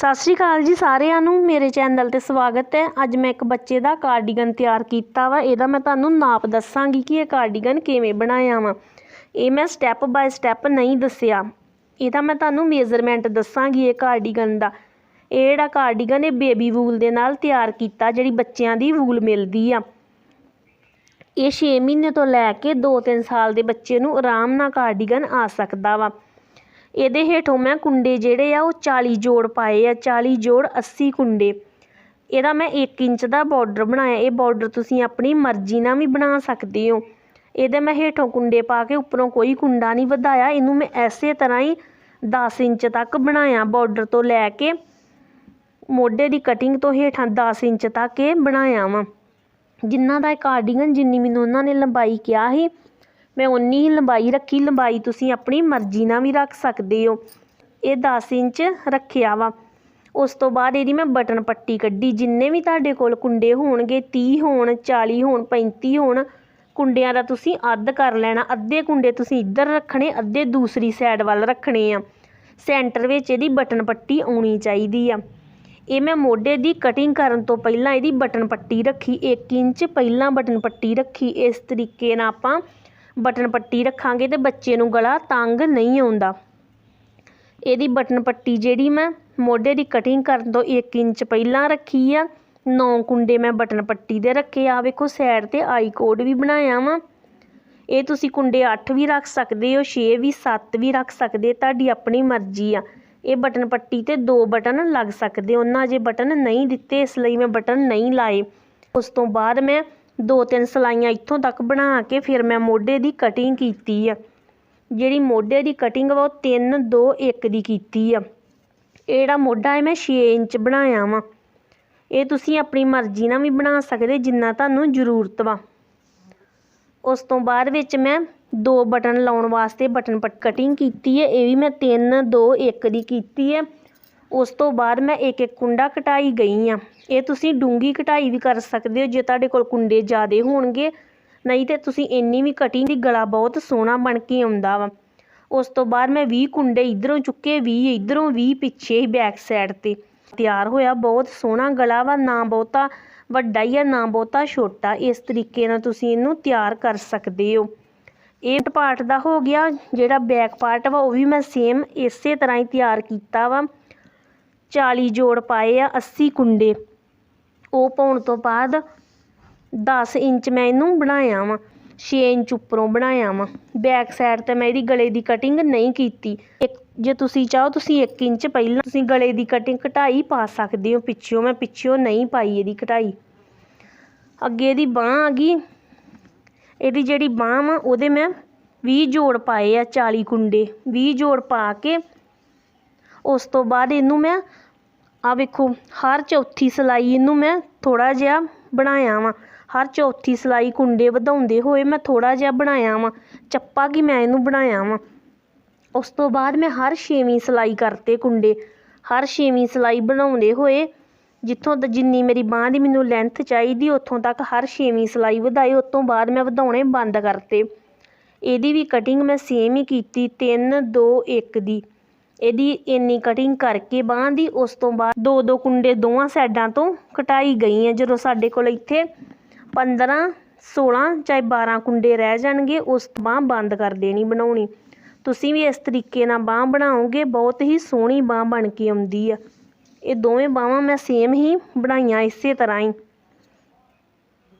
ਸਤਿ ਸ਼੍ਰੀ ਅਕਾਲ ਜੀ ਸਾਰਿਆਂ ਨੂੰ। ਮੇਰੇ ਚੈਨਲ ਤੇ ਸਵਾਗਤ ਹੈ। ਅੱਜ ਮੈਂ ਇੱਕ ਬੱਚੇ ਦਾ ਕਾਰਡੀਗਨ ਤਿਆਰ ਕੀਤਾ ਵਾ। ਇਹਦਾ ਮੈਂ ਤੁਹਾਨੂੰ ਨਾਪ ਦੱਸਾਂਗੀ ਕਿ ਇਹ ਕਾਰਡੀਗਨ ਕਿਵੇਂ ਬਣਾਇਆ ਵਾ। ਇਹ ਮੈਂ ਸਟੈਪ ਬਾਏ ਸਟੈਪ ਨਹੀਂ ਦੱਸਿਆ। ਇਹਦਾ ਮੈਂ ਤੁਹਾਨੂੰ ਮੇਜ਼ਰਮੈਂਟ ਦੱਸਾਂਗੀ ਇਹ ਕਾਰਡੀਗਨ ਦਾ। ਇਹ ਜਿਹੜਾ ਕਾਰਡੀਗਨ ਇਹ ਬੇਬੀ ਵੂਲ ਦੇ ਨਾਲ ਤਿਆਰ ਕੀਤਾ, ਜਿਹੜੀ ਬੱਚਿਆਂ ਦੀ ਵੂਲ ਮਿਲਦੀ ਆ। ਇਹ 6 ਮਹੀਨੇ ਤੋਂ ਲੈ ਕੇ 2-3 ਸਾਲ ਦੇ ਬੱਚੇ ਨੂੰ ਆਰਾਮ ਨਾਲ ਕਾਰਡੀਗਨ ਆ ਸਕਦਾ ਵਾ। ਇਹਦੇ ਹੇਠੋਂ ਮੈਂ ਕੁੰਡੇ ਜਿਹੜੇ ਆ ਉਹ 40 ਜੋੜ ਪਾਏ ਆ 40 ਜੋੜ 80 ਕੁੰਡੇ। ਇਹਦਾ ਮੈਂ 1 ਇੰਚ ਦਾ ਬਾਰਡਰ ਬਣਾਇਆ। ਇਹ ਬਾਰਡਰ ਤੁਸੀਂ ਆਪਣੀ ਮਰਜ਼ੀ ਨਾਲ ਵੀ ਬਣਾ ਸਕਦੇ ਹੋ। ਇਹਦੇ ਮੈਂ ਹੇਠੋਂ ਕੁੰਡੇ ਪਾ ਕੇ ਉੱਪਰੋਂ ਕੋਈ ਕੁੰਡਾ ਨਹੀਂ ਵਧਾਇਆ। ਇਹਨੂੰ ਮੈਂ ਐਸੇ ਤਰ੍ਹਾਂ ਹੀ 10 ਇੰਚ ਤੱਕ ਬਣਾਇਆ ਬਾਰਡਰ ਤੋਂ ਲੈ ਕੇ। ਮੋਢੇ ਦੀ ਕਟਿੰਗ ਤੋਂ ਹੇਠਾਂ 10 ਇੰਚ ਤੱਕ ਇਹ ਬਣਾਇਆ ਵਾ। ਜਿੰਨਾ ਦਾ ਇਹ ਜਿੰਨੀ ਮੈਨੂੰ ਉਹਨਾਂ ਨੇ ਲੰਬਾਈ ਕਿਹਾ ਸੀ ਮੈਂ ਉਨੀ ਹੀ ਲੰਬਾਈ ਰੱਖੀ, ਲੰਬਾਈ ਤੁਸੀਂ ਆਪਣੀ ਮਰਜ਼ੀ ਨਾਲ ਵੀ ਰੱਖ ਸਕਦੇ ਹੋ। ਇਹ 10 ਇੰਚ ਰੱਖਿਆ ਵਾ। ਉਸ ਤੋਂ ਬਾਅਦ ਇਹਦੀ ਮੈਂ ਬਟਨ ਪੱਟੀ ਕੱਢੀ। ਜਿੰਨੇ ਵੀ ਤੁਹਾਡੇ ਕੋਲ ਕੁੰਡੇ ਹੋਣਗੇ 30 ਹੋਣ 40 ਹੋਣ 35 ਹੋਣ, ਕੁੰਡਿਆਂ ਦਾ ਤੁਸੀਂ ਅੱਧ ਕਰ ਲੈਣਾ। ਅੱਧੇ ਕੁੰਡੇ ਤੁਸੀਂ ਇੱਧਰ ਰੱਖਣੇ, ਅੱਧੇ ਦੂਸਰੀ ਸਾਈਡ ਵੱਲ ਰੱਖਣੇ ਆ। ਸੈਂਟਰ ਵਿੱਚ ਇਹਦੀ ਬਟਨ ਪੱਟੀ ਆਉਣੀ ਚਾਹੀਦੀ ਆ। ਇਹ ਮੈਂ ਮੋਢੇ ਦੀ ਕਟਿੰਗ ਕਰਨ ਤੋਂ ਪਹਿਲਾਂ ਇਹਦੀ ਬਟਨ ਪੱਟੀ ਰੱਖੀ। 1 ਇੰਚ ਪਹਿਲਾਂ ਬਟਨ ਪੱਟੀ ਰੱਖੀ। ਇਸ ਤਰੀਕੇ ਨਾਲ ਆਪਾਂ ਬਟਨ ਪੱਟੀ ਰੱਖਾਂਗੇ ਤੇ ਬੱਚੇ ਨੂੰ ਗਲਾ ਤੰਗ ਨਹੀਂ ਆਉਂਦਾ। ਇਹਦੀ ਬਟਨ ਪੱਟੀ ਜਿਹੜੀ ਮੈਂ ਮੋਢੇ ਦੀ ਕਟਿੰਗ ਕਰਨ ਤੋਂ 1 ਇੰਚ ਪਹਿਲਾਂ ਰੱਖੀ ਆ। 9 ਕੁੰਡੇ ਮੈਂ ਬਟਨ ਪੱਟੀ ਦੇ ਰੱਖੇ ਆ। ਵੇਖੋ ਸਾਈਡ ਤੇ ਆਈ ਕੋਡ ਵੀ ਬਣਾਇਆ ਵਾ। ਇਹ ਤੁਸੀਂ ਕੁੰਡੇ 8 ਵੀ ਰੱਖ ਸਕਦੇ ਹੋ 6 ਵੀ 7 ਵੀ ਰੱਖ ਸਕਦੇ, ਤੁਹਾਡੀ ਆਪਣੀ ਮਰਜ਼ੀ ਆ। ਇਹ ਬਟਨ ਪੱਟੀ ਤੇ ਦੋ ਬਟਨ ਲੱਗ ਸਕਦੇ, ਉਹਨਾਂ ਜੇ ਬਟਨ ਨਹੀਂ ਦਿੱਤੇ, ਇਸ ਲਈ ਮੈਂ ਬਟਨ ਨਹੀਂ ਲਾਏ। ਉਸ ਤੋਂ ਬਾਅਦ ਮੈਂ ਦੋ ਤਿੰਨ ਸਲਾਈਆਂ ਇੱਥੋਂ ਤੱਕ ਬਣਾ ਕੇ ਫਿਰ ਮੈਂ ਮੋਢੇ ਦੀ ਕਟਿੰਗ ਕੀਤੀ ਆ। ਜਿਹੜੀ ਮੋਢੇ ਦੀ ਕਟਿੰਗ ਵਾ ਉਹ 3 2 1 ਦੀ ਕੀਤੀ ਆ। ਇਹ ਜਿਹੜਾ ਮੋਢਾ ਹੈ ਮੈਂ 6 ਇੰਚ ਬਣਾਇਆ ਵਾ। ਇਹ ਤੁਸੀਂ ਆਪਣੀ ਮਰਜ਼ੀ ਨਾਲ ਵੀ ਬਣਾ ਸਕਦੇ, ਜਿੰਨਾ ਤੁਹਾਨੂੰ ਜ਼ਰੂਰਤ ਵਾ। ਉਸ ਤੋਂ ਬਾਅਦ ਵਿੱਚ ਮੈਂ ਦੋ ਬਟਨ ਲਾਉਣ ਵਾਸਤੇ ਬਟਨ ਪਟ ਕਟਿੰਗ ਕੀਤੀ ਹੈ ਇਹ ਵੀ ਮੈਂ 3 2 1 ਦੀ ਕੀਤੀ ਹੈ ਉਸ ਤੋਂ ਬਾਅਦ ਮੈਂ ਇੱਕ ਇੱਕ ਕੁੰਡਾ ਕਟਾਈ ਗਈ ਆ। ਇਹ ਤੁਸੀਂ ਡੂੰਗੀ ਕਟਾਈ ਵੀ ਕਰ ਸਕਦੇ ਹੋ, ਜੇ ਤੁਹਾਡੇ ਕੋਲ ਕੁੰਡੇ ਜ਼ਿਆਦੇ ਹੋਣਗੇ। ਨਹੀਂ ਤੇ ਤੁਸੀਂ ਇੰਨੀ ਵੀ ਕਟਿੰਗ ਦੀ ਗਲਾ ਬਹੁਤ ਸੋਹਣਾ ਬਣ ਕੇ ਆਉਂਦਾ ਵਾ। ਉਸ ਤੋਂ ਬਾਅਦ ਮੈਂ 20 ਕੁੰਡੇ ਇਧਰੋਂ ਚੁੱਕੇ 20 ਇਧਰੋਂ 20 ਪਿੱਛੇ ਹੀ ਬੈਕ ਸਾਈਡ ਤੇ। ਤਿਆਰ ਹੋਇਆ ਬਹੁਤ ਸੋਹਣਾ ਗਲਾ ਵਾ, ਨਾ ਬਹੁਤਾ ਵੱਡਾ ਹੀ ਆ, ਨਾ ਬਹੁਤਾ ਛੋਟਾ। ਇਸ ਤਰੀਕੇ ਨਾਲ ਤੁਸੀਂ ਇਹਨੂੰ ਤਿਆਰ ਕਰ ਸਕਦੇ ਹੋ। ਇਹ ਪਾਰਟ ਦਾ ਹੋ ਗਿਆ, ਜਿਹੜਾ ਬੈਕ ਪਾਰਟ ਵਾ, ਉਹ ਵੀ ਮੈਂ ਸੇਮ ਇਸੇ ਤਰ੍ਹਾਂ ਹੀ ਤਿਆਰ ਕੀਤਾ ਵਾ। 40 ਜੋੜ ਪਾਏ ਆ 80 ਕੁੰਡੇ। ਉਹ ਪਾਉਣ ਤੋਂ ਬਾਅਦ 10 ਇੰਚ ਮੈਂ ਇਹਨੂੰ ਬਣਾਇਆ ਵਾ 6 ਇੰਚ ਉੱਪਰੋਂ ਬਣਾਇਆ ਵਾਂ। ਬੈਕ ਸਾਈਡ ਤੇ ਮੈਂ ਇਹਦੀ ਗਲੇ ਦੀ ਕਟਿੰਗ ਨਹੀਂ ਕੀਤੀ। ਇੱਕ, ਜੇ ਤੁਸੀਂ ਚਾਹੋ ਤੁਸੀਂ 1 ਇੰਚ ਪਹਿਲਾਂ ਤੁਸੀਂ ਗਲੇ ਦੀ ਕਟਿੰਗ ਕਟਾਈ ਪਾ ਸਕਦੇ ਹੋ, ਪਿੱਛੋਂ ਮੈਂ ਪਿੱਛੋਂ ਨਹੀਂ ਪਾਈ ਇਹਦੀ ਕਟਾਈ ਅੱਗੇ ਇਹਦੀ ਬਾਹ ਆ ਗਈ। ਇਹਦੀ ਜਿਹੜੀ ਬਾਹ ਵਾ, ਉਹਦੇ ਮੈਂ 20 ਜੋੜ ਪਾਏ ਆ 40 ਕੁੰਡੇ। 20 ਜੋੜ ਪਾ ਕੇ ਉਸ ਤੋਂ ਬਾਅਦ ਇਹਨੂੰ ਮੈਂ ਆ ਵੇਖੋ, ਹਰ ਚੌਥੀ ਸਲਾਈ ਇਹਨੂੰ ਮੈਂ ਥੋੜਾ ਜਿਹਾ ਬਣਾਇਆ ਵਾਂ। ਹਰ ਚੌਥੀ ਸਲਾਈ ਕੁੰਡੇ ਵਧਾਉਂਦੇ ਹੋਏ ਮੈਂ ਥੋੜਾ ਜਿਹਾ ਬਣਾਇਆ ਵਾਂ। ਚੱਪਾ ਕੀ ਮੈਂ ਇਹਨੂੰ ਬਣਾਇਆ ਵਾਂ। ਉਸ ਤੋਂ ਬਾਅਦ ਮੈਂ ਹਰ ਛੇਵੀਂ ਸਲਾਈ ਕਰਤੇ ਕੁੰਡੇ। ਹਰ ਛੇਵੀਂ ਸਲਾਈ ਬਣਾਉਂਦੇ ਹੋਏ, ਜਿੱਥੋਂ ਤ ਜਿੰਨੀ ਮੇਰੀ ਬਾਂਹ ਦੀ ਮੈਨੂੰ ਲੈਂਥ ਚਾਹੀਦੀ, ਉੱਥੋਂ ਤੱਕ ਹਰ ਛੇਵੀਂ ਸਲਾਈ ਵਧਾਈ। ਉਸ ਤੋਂ ਬਾਅਦ ਮੈਂ ਵਧਾਉਣੇ ਬੰਦ ਕਰਤੇ। ਇਹਦੀ ਵੀ ਕਟਿੰਗ ਮੈਂ ਸੇਮ ਹੀ ਕੀਤੀ 3 2 1 ਦੀ। ਇਹਦੀ ਇੰਨੀ ਕਟਿੰਗ ਕਰਕੇ ਬਾਂਹ ਦੀ ਉਸ ਤੋਂ ਬਾਅਦ ਦੋ ਦੋ ਕੁੰਡੇ ਦੋਵਾਂ ਸਾਈਡਾਂ ਤੋਂ ਕਟਾਈ ਗਈ ਹੈ। ਜਦੋਂ ਸਾਡੇ ਕੋਲ ਇੱਥੇ 15 16 ਚਾਹੇ 12 ਕੁੰਡੇ ਰਹਿ ਜਾਣਗੇ, ਉਸ ਤੋਂ ਬਾਂਹ ਬੰਦ ਕਰ ਦੇਣੀ ਬਣਾਉਣੀ। ਤੁਸੀਂ ਵੀ ਇਸ ਤਰੀਕੇ ਨਾਲ ਬਾਂਹ ਬਣਾਓਗੇ, ਬਹੁਤ ਹੀ ਸੋਹਣੀ ਬਾਂਹ ਬਣ ਕੇ ਆਉਂਦੀ ਆ। ਇਹ ਦੋਵੇਂ ਬਾਹਾਂ ਮੈਂ ਸੇਮ ਹੀ ਬਣਾਈਆਂ ਇਸੇ ਤਰ੍ਹਾਂ ਹੀ।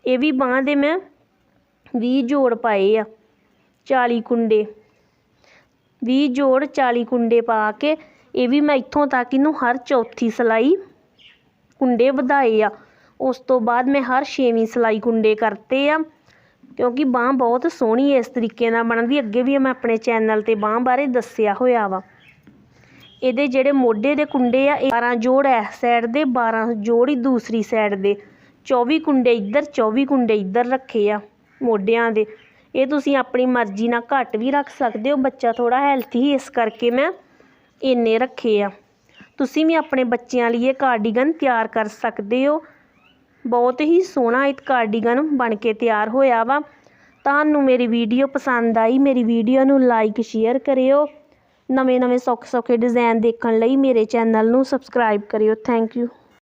ਇਹ ਵੀ ਬਾਂਹ ਦੇ ਮੈਂ 20 ਜੋੜ ਪਾਏ ਆ 40 ਕੁੰਡੇ। 20 ਜੋੜ 40 ਕੁੰਡੇ ਪਾ ਕੇ, ਇਹ ਵੀ ਮੈਂ ਇੱਥੋਂ ਤੱਕ ਇਹਨੂੰ ਹਰ ਚੌਥੀ ਸਲਾਈ ਕੁੰਡੇ ਵਧਾਏ ਆ। ਉਸ ਤੋਂ ਬਾਅਦ ਮੈਂ ਹਰ ਛੇਵੀਂ ਸਲਾਈ ਕੁੰਡੇ ਕਰਤੇ ਆ, ਕਿਉਂਕਿ ਬਾਂਹ ਬਹੁਤ ਸੋਹਣੀ ਇਸ ਤਰੀਕੇ ਨਾਲ ਬਣਦੀ ਅੱਗੇ ਵੀ ਮੈਂ ਆਪਣੇ ਚੈਨਲ ਤੇ ਬਾਂਹ ਬਾਰੇ ਦੱਸਿਆ ਹੋਇਆ ਵਾ। ਇਹਦੇ ਜਿਹੜੇ ਮੋਢੇ ਦੇ ਕੁੰਡੇ ਆ 12 ਜੋੜ ਇਸ ਸਾਈਡ ਦੇ 12 ਜੋੜ ਹੀ ਦੂਸਰੀ ਸਾਈਡ ਦੇ। 24 ਕੁੰਡੇ ਇੱਧਰ 24 ਕੁੰਡੇ ਇੱਧਰ ਰੱਖੇ ਆ ਮੋਢਿਆਂ ਦੇ। ਇਹ ਤੁਸੀਂ ਆਪਣੀ ਮਰਜ਼ੀ ਨਾਲ ਘੱਟ ਵੀ ਰੱਖ ਸਕਦੇ ਹੋ, ਬੱਚਾ ਥੋੜਾ ਹੈਲਥੀ ਇਸ ਕਰਕੇ ਮੈਂ ਇੰਨੇ ਰੱਖੇ ਆ। ਤੁਸੀਂ ਵੀ ਆਪਣੇ ਬੱਚਿਆਂ ਲਈ ਇਹ ਕਾਰਡੀਗਨ ਤਿਆਰ ਕਰ ਸਕਦੇ ਹੋ। ਬਹੁਤ ਹੀ ਸੋਹਣਾ ਇਹ ਕਾਰਡੀਗਨ ਬਣ ਕੇ ਤਿਆਰ ਹੋਇਆ ਵਾ। ਤੁਹਾਨੂੰ ਮੇਰੀ ਵੀਡੀਓ ਪਸੰਦ ਆਈ, ਮੇਰੀ ਵੀਡੀਓ ਨੂੰ ਲਾਈਕ ਸ਼ੇਅਰ ਕਰਿਓ। ਨਵੇਂ ਨਵੇਂ ਸੌਖੇ ਸੌਖੇ ਡਿਜ਼ਾਈਨ ਦੇਖਣ ਲਈ ਮੇਰੇ ਚੈਨਲ ਨੂੰ ਸਬਸਕ੍ਰਾਈਬ ਕਰਿਓ। Thank you